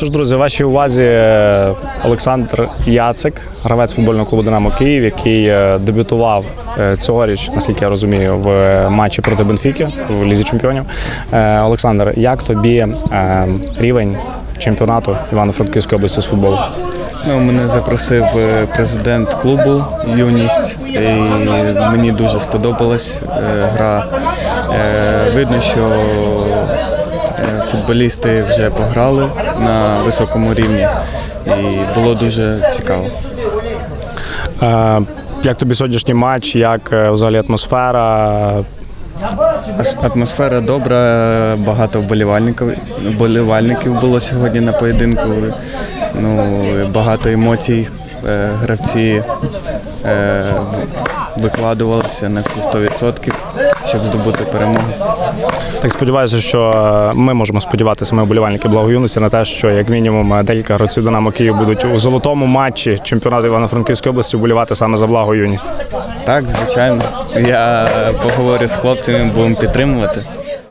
Що ж, друзі, вашій увазі е, Олександр Яцик, гравець футбольного клубу Динамо Київ, який е, дебютував е, цьогоріч, наскільки я розумію, в матчі проти Бенфіки в Лізі Чемпіонів. Олександр, як тобі рівень чемпіонату Івано-Франківської області з футболу? Ну, мене запросив президент клубу Юність, і мені дуже сподобалась гра. Видно, що футболісти вже пограли на високому рівні, і було дуже цікаво. Як тобі сьогоднішній матч, як е, взагалі атмосфера? Атмосфера добра, багато вболівальників, вболівальників було сьогодні на поєдинку. Ну, багато емоцій. Е, Гравці е, викладувалися на всі 100%, щоб здобути перемогу. Так сподіваюся, що е, ми можемо сподіватися, ми вболівальники благоюності на те, що як мінімум декілька гравців Динамо Київ будуть у золотому матчі чемпіонату Івано-Франківської області вболівати саме за благо юність. Так, звичайно. Я поговорю з хлопцями, будемо підтримувати.